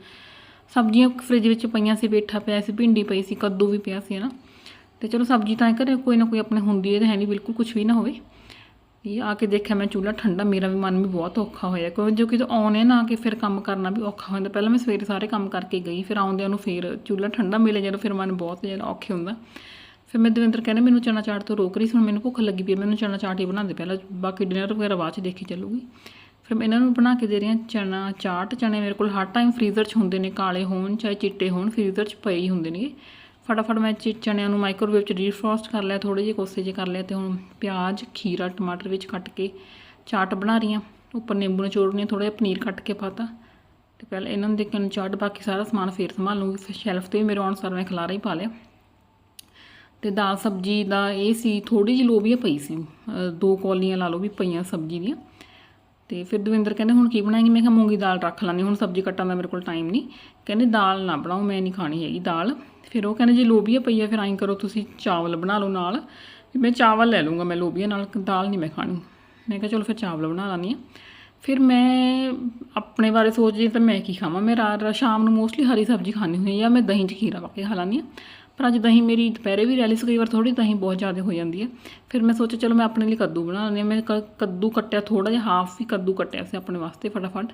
ਸਬਜ਼ੀਆਂ ਫ੍ਰਿਜ ਵਿੱਚ ਪਈਆਂ ਸੀ ਪੇਠਾ ਪਿਆ ਸੀ, ਭਿੰਡੀ ਪਈ ਸੀ, ਕੱਦੂ ਵੀ ਪਿਆ ਸੀ ਨਾ ਤੇ ਚਲੋ ਸਬਜ਼ੀ ਤਾਂ ਘਰੇ ਕੋਈ ਨਾ ਕੋਈ ਆਪਣੇ ਹੁੰਦੀ ਹੈ ਤਾਂ ਹੈ ਨਹੀਂ ਬਿਲਕੁਲ ਕੁਝ ਵੀ ਨਾ ਹੋਵੇ। ਇਹ ਆ ਕੇ ਦੇਖਿਆ ਮੈਂ ਚੁੱਲ੍ਹਾ ਠੰਡਾ ਮੇਰਾ ਵੀ ਮਨ ਵੀ ਬਹੁਤ ਔਖਾ ਹੋਇਆ। ਕਿਉਂਕਿ ਜੋ ਕਿ ਆਉਣੇ ਨਾ ਆ ਕੇ ਫਿਰ ਕੰਮ ਕਰਨਾ ਵੀ ਔਖਾ ਹੋ ਪਹਿਲਾਂ ਮੈਂ ਸਵੇਰੇ ਸਾਰੇ ਕੰਮ ਕਰਕੇ ਗਈ ਫਿਰ ਆਉਂਦਿਆਂ ਨੂੰ ਫਿਰ ਚੁੱਲ੍ਹਾ ਠੰਡਾ ਮਿਲੇ ਜਦੋਂ ਫਿਰ ਮਨ ਬਹੁਤ ਜ਼ਿਆਦਾ ਔਖੇ ਹੁੰਦਾ। ਫਿਰ ਮੈਂ ਦਵਿੰਦਰ ਕਹਿੰਦੇ ਮੈਨੂੰ ਚਨਾ ਚਾਟ ਤੋਂ ਰੋਕ ਰਹੀ ਸੀ ਹੁਣ ਮੈਨੂੰ ਭੁੱਖ ਲੱਗੀ ਪਈ ਹੈ, ਮੈਨੂੰ ਚਨਾ ਚਾਟ ਹੀ ਬਣਾਉਂਦੇ ਪਹਿਲਾਂ ਬਾਕੀ ਡਿਨਰ ਵਗੈਰਾ ਬਾਅਦ ਚ ਦੇਖੀ ਚੱਲੂਗੀ। ਫਿਰ ਮੈਂ ਇਹਨਾਂ ਨੂੰ ਬਣਾ ਕੇ ਦੇ ਰਹੀ ਹਾਂ ਚਨਾ ਚਾਟ। ਚਨੇ ਮੇਰੇ ਕੋਲ ਹਰ ਟਾਈਮ ਫ੍ਰੀਜ਼ਰ 'ਚ ਹੁੰਦੇ ਨੇ ਕਾਲੇ ਹੋਣ ਚਾਹੇ ਚਿੱਟੇ ਹੋਣ ਫ੍ਰੀਜ਼ਰ 'ਚ ਪਏ ਹੀ ਹੁੰਦੇ ਨੇ ਫਟਾਫਟ ਮੈਂ ਚਿ ਨੂੰ ਮਾਈਕ੍ਰੋਵੇਵ 'ਚ ਡੀਫਰੋਸਟ ਕਰ ਲਿਆ ਥੋੜੇ ਜਿਹੇ ਕੋਸੇ ਜੇ ਕਰ ਲਿਆ ਤੇ ਹੁਣ ਪਿਆਜ਼, ਖੀਰਾ, ਟਮਾਟਰ ਵਿੱਚ ਕੱਟ ਕੇ ਚਾਟ ਬਣਾ ਰਹੀ ਹਾਂ। ਉੱਪਰ ਨਿੰਬੂ ਨਿਚੋੜ ਰਹੀ ਹਾਂ ਥੋੜਾ ਜਿਹਾ ਪਨੀਰ ਕੱਟ ਕੇ ਪਾਤਾ। ਤੇ ਪਹਿਲਾਂ ਇਹਨਾਂ ਨੂੰ ਦੇਖਣ ਚਾਟ, ਬਾਕੀ ਸਾਰਾ ਸਮਾਨ ਫੇਰ ਸੰਭਾਲ ਲੂੰਗੀ ਫਿਰ ਸ਼ੈਲਫ ਤੇ ਵੀ ਮੇਰੇ ਅਨੁਸਾਰ ਮੈਂ ਖਲਾਰਾ ਹੀ ਪਾ ਲਿਆ। ਤੇ ਦਾਲ ਸਬਜੀ ਦਾ ਇਹ ਸੀ ਥੋੜੀ ਜਿਹੀ ਲੋਬੀਆ ਪਈ ਸੀ। ਦੋ ਕੌਲੀਆਂ ਲਾ ਲਓ ਵੀ ਪਈਆਂ ਸਬਜੀ ਦੀਆਂ। ਤੇ ਫਿਰ ਦਵਿੰਦਰ ਕਹਿੰਦੇ, ਹੁਣ ਕੀ ਬਣਾਏਂਗੇ? ਮੈਂ ਕਿਹਾ, ਮੂੰਗੀ ਦਾਲ ਰੱਖ ਲਾਂਗੇ, ਹੁਣ ਸਬਜ਼ੀ ਕੱਟਣ ਦਾ ਮੇਰੇ ਕੋਲ ਟਾਈਮ ਨਹੀਂ। ਕਹਿੰਦੇ, ਦਾਲ ਨਾ ਬਣਾਓ, ਮੈਂ ਨਹੀਂ ਖਾਣੀ ਹੈਗੀ ਦਾਲ। ਫਿਰ ਉਹ ਕਹਿੰਦੇ, ਜੇ ਲੋਬੀਆ ਪਈ ਆ, ਫਿਰ ਐਂ ਕਰੋ, ਤੁਸੀਂ ਚਾਵਲ ਬਣਾ ਲਓ ਨਾਲ। ਵੀ ਮੈਂ ਚਾਵਲ ਲੈ ਲੂੰਗਾ ਮੈਂ ਲੋਬੀਆ ਨਾਲ, ਦਾਲ ਨਹੀਂ ਮੈਂ ਖਾਣੀ। ਮੈਂ ਕਿਹਾ, ਚਲੋ ਫਿਰ ਚਾਵਲ ਬਣਾ ਲਾਂਗੀ ਫਿਰ ਮੈਂ ਆਪਣੇ ਬਾਰੇ ਸੋਚਦੀ ਤਾਂ ਮੈਂ ਕੀ ਖਾਵਾਂ? ਮੈਂ ਰਾਤ ਰਾਤ ਸ਼ਾਮ ਨੂੰ ਮੋਸਟਲੀ ਹਰੀ ਸਬਜ਼ੀ ਖਾਣੀ ਹੁੰਦੀ ਹੈ ਜਾਂ ਮੈਂ ਦਹੀਂ 'ਚ ਖੀਰਾ ਪਾ ਕੇ ਖਾ ਲੈਂਦੀ ਹਾਂ। ਪਰ ਅੱਜ ਦਹੀਂ ਮੇਰੀ ਦੁਪਹਿਰੇ ਵੀ ਰਹਿ ਲਈ ਸੀ ਕਈ ਵਾਰ ਥੋੜੀ ਦਹੀਂ ਬਹੁਤ ਜ਼ਿਆਦਾ ਹੋ ਜਾਂਦੀ ਹੈ। ਫਿਰ ਮੈਂ ਸੋਚਿਆ ਚਲੋ ਮੈਂ ਆਪਣੇ ਲਈ ਕੱਦੂ ਬਣਾ ਲੈਂਦੀ ਹਾਂ। ਮੈਂ ਕ- ਕੱਦੂ ਕੱਟਿਆ ਥੋੜਾ ਜਿਹਾ ਹਾਫ ਹੀ ਕੱਦੂ ਕੱਟਿਆ ਸੀ ਆਪਣੇ ਵਾਸਤੇ ਫਟਾਫਟ।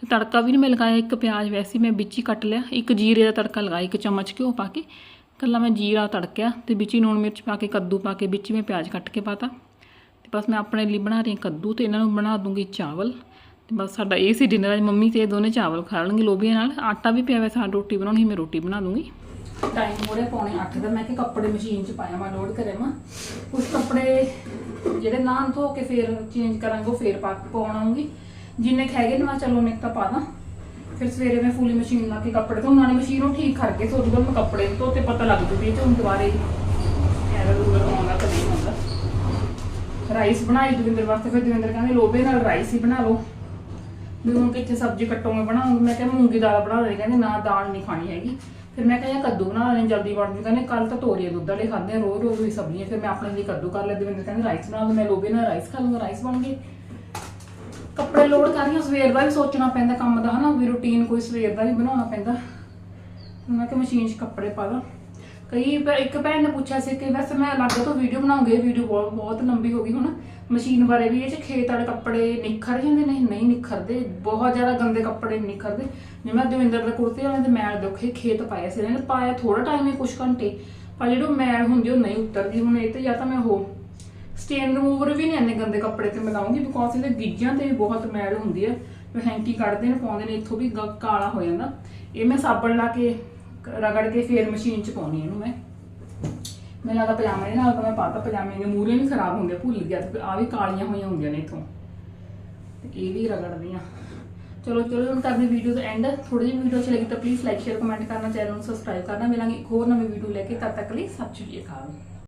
ਤੇ ਤੜਕਾ ਵੀ ਨਹੀਂ ਮੈਂ ਲਗਾਇਆ ਇੱਕ ਪਿਆਜ਼ ਵੈਸੇ ਮੈਂ ਵਿੱਚ ਹੀ ਕੱਟ ਲਿਆ। ਇੱਕ ਜੀਰੇ ਦਾ ਤੜਕਾ ਲਗਾਇਆ ਇੱਕ ਚਮਚ ਘਿਓ ਪਾ ਕੇ। ਕੱਲਾ ਮੈਂ ਜੀਰਾ ਤੜਕਿਆ ਤੇ ਵਿੱਚ ਹੀ ਲੂਣ ਮਿਰਚ ਪਾ ਕੇ ਕੱਦੂ ਪਾ ਕੇ ਵਿੱਚ ਹੀ ਮੈਂ ਪਿਆਜ਼ ਕੱਟ ਕੇ ਪਾਤਾ। ਤੇ ਬਸ ਮੈਂ ਆਪਣੇ ਲਈ ਬਣਾ ਰਹੀ ਹਾਂ ਕੱਦੂ ਤੇ ਇਹਨਾਂ ਨੂੰ ਬਣਾ ਦੂੰਗੀ ਚਾਵਲ। ਤੇ ਬਸ ਸਾਡਾ ਇਹ ਸੀ ਡਿਨਰ ਅੱਜ ਮੰਮੀ ਤੇ ਇਹ ਦੋਨੇ ਚਾਵਲ ਖਾ ਲੈਣਗੇ ਲੋਬੀਆਂ ਨਾਲ। ਆਟਾ ਵੀ ਪਿਆ ਵੈਸੇ ਸਾਡੀ ਰੋਟੀ ਬਣਾਉਣੀ ਸੀ, ਮੈਂ ਰੋਟੀ ਬਣਾ ਦੂੰਗੀ। ਟਾਈਮ ਹੋ ਪੌਣੇ 8 ਦਾ, ਮੈਂ ਕਿ ਕੱਪੜੇ ਮਸ਼ੀਨ 'ਚ ਪਾਇਆ ਮੈਂ ਲੋਡ ਕਰਿਆ ਮੈਂ ਕੁਝ ਕੱਪੜੇ ਜਿਹੜੇ ਨਾ ਧੋ ਕੇ ਫੇਰ ਚੇਂਜ ਕਰਾਂਗੇ, ਉਹ ਫੇਰ ਪਾ ਪਾਉਣਾਂਗੀ ਜਿੰਨੇ ਹੈਗੇ ਨੇ, ਮੈਂ ਚਲੋ ਮੈਂ ਤਾਂ ਪਾ ਦਾਂ। ਫਿਰ ਸਵੇਰੇ ਮੈਂ ਫੁੱਲੀ ਮਸ਼ੀਨ ਲਾ ਕੇ ਕੱਪੜੇ ਧੋਣ ਵਾਲੀ ਮਸ਼ੀਨ ਨੂੰ ਠੀਕ ਕਰਕੇ ਸੋਚ ਜਦੋਂ ਮੈਂ ਕੱਪੜੇ ਧੋਤੇ, ਪਤਾ ਲੱਗ ਜੂਗੀ ਇਹ ਹੁਣ ਦੁਬਾਰੇ ਐਵੇਂ ਦੂਰ ਆਉਂਦਾ ਤਾਂ ਨਹੀਂ ਹੁੰਦਾ ਰਾਈਸ ਬਣਾਈ ਦਵਿੰਦਰ ਵਾਸਤੇ, ਫਿਰ ਦਵਿੰਦਰ ਕਹਿੰਦੇ ਲੋਬੇ ਨਾਲ ਰਾਈਸ ਹੀ ਬਣਾ ਲਓ। ਵੀ ਹੁਣ ਕਿੱਥੇ ਸਬਜ਼ੀ ਕੱਟੋਗੇ ਬਣਾਉਂਗੀ, ਮੈਂ ਕਿਹਾ ਮੂੰਗੀ ਦਾਲ ਬਣਾ ਦੇ, ਕਹਿੰਦੇ ਨਾ, ਦਾਲ ਨਹੀਂ ਖਾਣੀ ਹੈਗੀ। ਫਿਰ ਮੈਂ ਕਿਹਾ ਯਾਰ ਕੱਦੂ ਬਣਾ ਲੈਣੇ ਜਲਦੀ ਬਣ ਜੂ। ਕਹਿੰਦੇ ਕੱਲ ਤਾਂ ਤੋਰੀਏ ਦੁੱਧ ਵਾਲੇ ਖਾਂਦੇ ਆ, ਰੋਜ਼ ਰੋਜ਼ ਹੀ ਸਬਜ਼ੀਆਂ। ਫਿਰ ਮੈਂ ਆਪਣੇ ਲਈ ਕੱਦੂ ਕਰ ਲਿਆ ਦਵਿੰਦਰ ਕਹਿੰਦੇ ਰਾਈਸ ਬਣਾ ਦੋ, ਮੈਂ ਲੋਬੇ ਨਾਲ ਰਾਈਸ ਖਾ ਲੂੰਗਾ ਰਾਈਸ ਬਣ ਗਏ ਕੱਪੜੇ ਲੋਡ ਕਰ ਰਹੀ ਹਾਂ ਸਵੇਰ ਦਾ ਵੀ ਸੋਚਣਾ ਪੈਂਦਾ ਕੰਮ ਦਾ, ਹਨਾ, ਵੀ ਰੂਟੀਨ ਕੋਈ ਸਵੇਰ ਦਾ ਵੀ ਬਣਾਉਣਾ ਪੈਂਦਾ। ਹੁਣ ਮੈਂ ਕਿ ਮਸ਼ੀਨ 'ਚ ਕੱਪੜੇ ਪਾ ਦਾਂ ਕਈ ਪ- ਇੱਕ ਭੈਣ ਨੇ ਪੁੱਛਿਆ ਸੀ ਕਿ ਵੈਸੇ ਮੈਂ ਅਲੱਗ ਤੋਂ ਵੀਡੀਓ ਬਣਾਉਂਗੀ ਵੀਡੀਓ ਬਹੁਤ ਬਹੁਤ ਲੰਬੀ ਹੋ ਗਈ ਹੁਣ। ਮਸ਼ੀਨ ਬਾਰੇ ਵੀ ਇਹ 'ਚ ਖੇਤ ਵਾਲੇ ਕੱਪੜੇ ਨਿਖਰ ਜਾਂਦੇ ਨੇ, ਨਹੀਂ ਨਿਖਰਦੇ, ਬਹੁਤ ਜ਼ਿਆਦਾ ਗੰਦੇ ਕੱਪੜੇ ਨੀ ਨਿਖਰਦੇ। ਜਿਵੇਂ ਦਵਿੰਦਰ ਦੇ ਕੁੜਤੇ ਵਾਲੇ ਤੇ ਮੈਲ ਦੇਖੇ ਖੇਤ ਪਾਇਆ ਸੀ ਇਹਨਾਂ ਨੇ, ਪਾਇਆ ਥੋੜਾ ਟਾਈਮ ਹੀ ਕੁਝ ਘੰਟੇ। ਪਰ ਜਦੋਂ ਮੈਲ ਹੁੰਦੀ ਉਹ ਨਹੀਂ ਉਤਰਦੀ। ਹੁਣ ਇਹ ਤੇ ਜਾਂ ਤਾਂ ਮੈਂ ਉਹ ਸਟੇਨ ਰਿਮੂਵਰ ਵੀ ਨਹੀਂ ਇੰਨੇ ਗੰਦੇ ਕੱਪੜੇ ਤੇ ਮੈਂ ਬਿਕੋਜ਼ ਇਹਦੇ ਗਿੱਜਿਆਂ ਤੇ ਵੀ ਬਹੁਤ ਮੈਲ ਹੁੰਦੀ ਹੈ ਜੋ ਹੈਂਕੀ ਕੱਢਦੇ ਨੇ, ਪਾਉਂਦੇ ਨੇ, ਇੱਥੋਂ ਵੀ ਗ- ਕਾਲਾ ਹੋ ਜਾਂਦਾ। ਇਹ ਮੈਂ ਸਾਬਣ ਲਾ ਕੇ ਰਗੜ ਕੇ ਫੇਰ ਮਸ਼ੀਨ 'ਚ ਪਾਉਣੀ ਇਹਨੂੰ ਮੈਂ। ਮੈਨੂੰ ਲੱਗਦਾ ਪਜਾਮੇ ਨਾਲ ਤਾਂ ਮੈਂ ਪਾਤਾ, ਪਜਾਮੇ ਦੇ ਮੂਰੇ ਵੀ ਖਰਾਬ ਹੁੰਦੇ, ਭੁੱਲ ਗਿਆ ਤੇ ਆ ਵੀ ਕਾਲੀਆਂ ਹੋਈਆਂ ਹੁੰਦੀਆਂ ਨੇ ਇਥੋਂ। ਤੇ ਇਹ ਵੀ ਰਗੜਦੀਆਂ। ਚਲੋ ਚਲੋ, ਹੁਣ ਕਰਦੇ ਵੀਡੀਓ ਦਾ ਐਂਡ ਥੋੜੀ ਜਿਹੀ ਵੀਡੀਓ ਅੱਛੀ ਲੱਗੀ ਤਾਂ ਪਲੀਜ਼ ਲਾਈਕ ਸ਼ੇਅਰ ਕਮੈਂਟ ਕਰਨਾ ਚੈਨਲ ਨੂੰ ਸਬਸਕ੍ਰਾਈਬ ਕਰਨਾ। ਮਿਲਾਂਗੇ ਇੱਕ ਹੋਰ ਨਵੀਂ ਵੀਡੀਓ ਲੈ ਕੇ। ਤਦ ਤੱਕ ਲਈ ਸਤਿ ਸ਼੍ਰੀ ਅਕਾਲ।